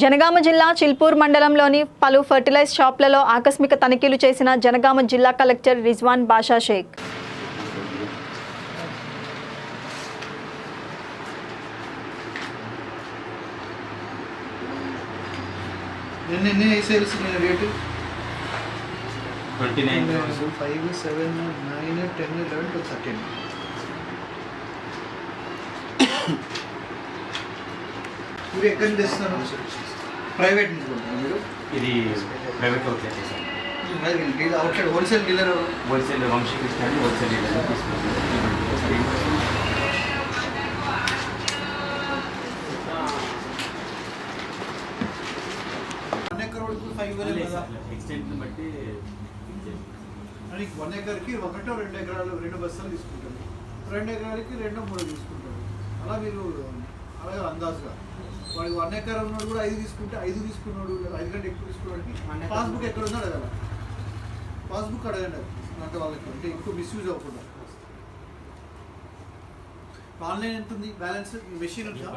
జనగామ జిల్లా చిల్పూర్ మండలంలోని పలు ఫర్టిలైజ్ షాప్లలో ఆకస్మిక తనిఖీలు చేసిన జనగామ జిల్లా కలెక్టర్ రిజ్వాన్ బాషా Sheikh. Five seven nine ten eleven thirteen మీరు ఎక్కడి నుంచి తెస్తున్నారు? ప్రైవేట్ నుంచి కొంటున్నారా మీరు? ఇది private outlet dealer outlet wholesale dealer wholesale Vamsikrishna అని హోల్సేల్ డీలర్ వన్ ఎకర్ వరకు ఫైవ్ వేలు కదా. ఎక్స్టెంట్ బట్టి వన్ ఎకర్కి ఒకటో రెండు ఎకరాలు రెండు బస్తాలు తీసుకుంటారు. రెండు ఎకరాలకి రెండో మూడు తీసుకుంటారు. అలా మీరు అలాగే అందాజుగా వాడికి వన్ ఎకర్ ఉన్నాడు కూడా ఐదు తీసుకుంటే ఐదు తీసుకున్నాడు లేదా ఐదు కంటే ఎక్కువ తీసుకున్నాడు పాస్బుక్ ఎక్కడ ఉందో అడగాల. పాస్బుక్ అడగండి అంటే వాళ్ళకి అంటే ఎక్కువ మిస్యూజ్ అవ్వకుండా. ఆన్లైన్ ఎంత ఉంది? బ్యాలెన్స్ మెషిన్ ఉందా